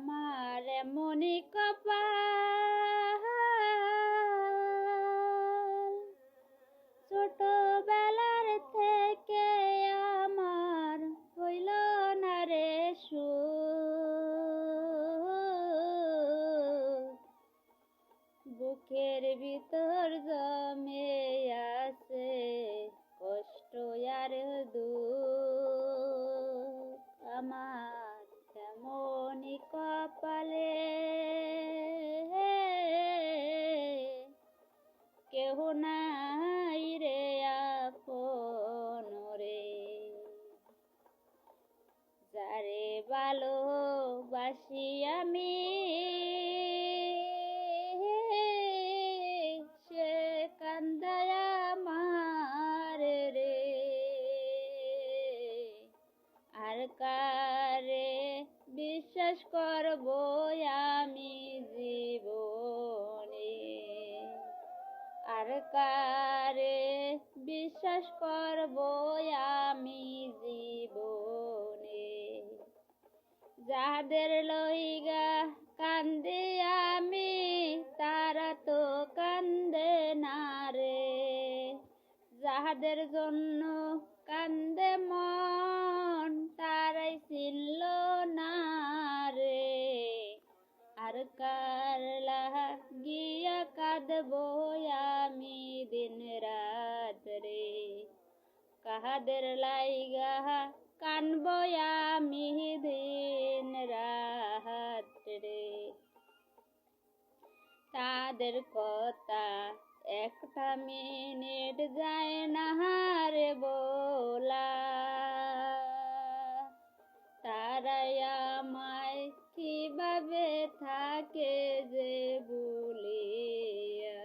আমার মনে কপাল। ভালোবাসি আমি। সে কান্দায় রে। আর কারে বিশ্বাস করব আমি জীবনে? আর কারে বিশ্বাস করব আমি যাদের লইগা কান্দে আমি, তারা তো কান্দে না রে। যাহাদের জন্য কান্দে মন, তারাই চিনল না রে। আর কারলা গিয়া কাঁদব আমি দিন রাত রে। কাহাদের লাইগা কানব আমি দিন তাদের কথা একটা মিনিট যায় না রে বলা। তারাই আমায় কীভাবে থাকে যে বলিয়া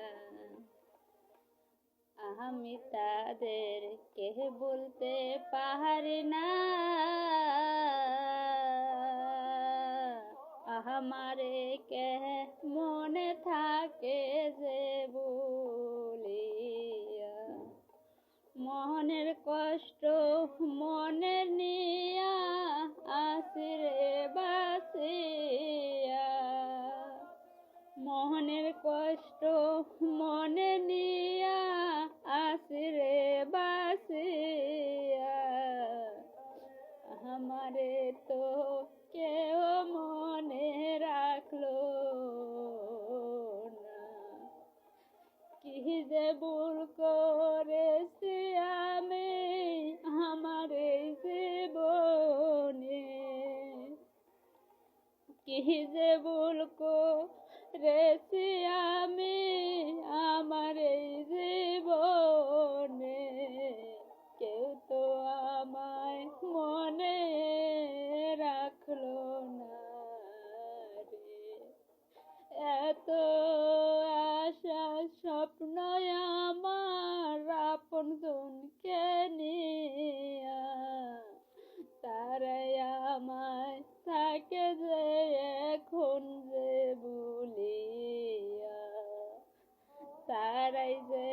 আমি তাদের কে বলতে পারি না। আমারে মনের কষ্ট মনে নিয়া আসিরে বাসিয়া মনের কষ্ট মনে নিয়া কি যে ভুল করেছি আমি আমার এই জীবনে? কেউ তো আমায় মনে রাখল না রে। এত আশা, স্বপ্ন আমার আপন জনকে নিয়া, তারাই আমায় থাকে তারাই যে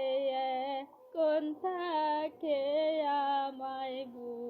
কোন থাকে আমায় বু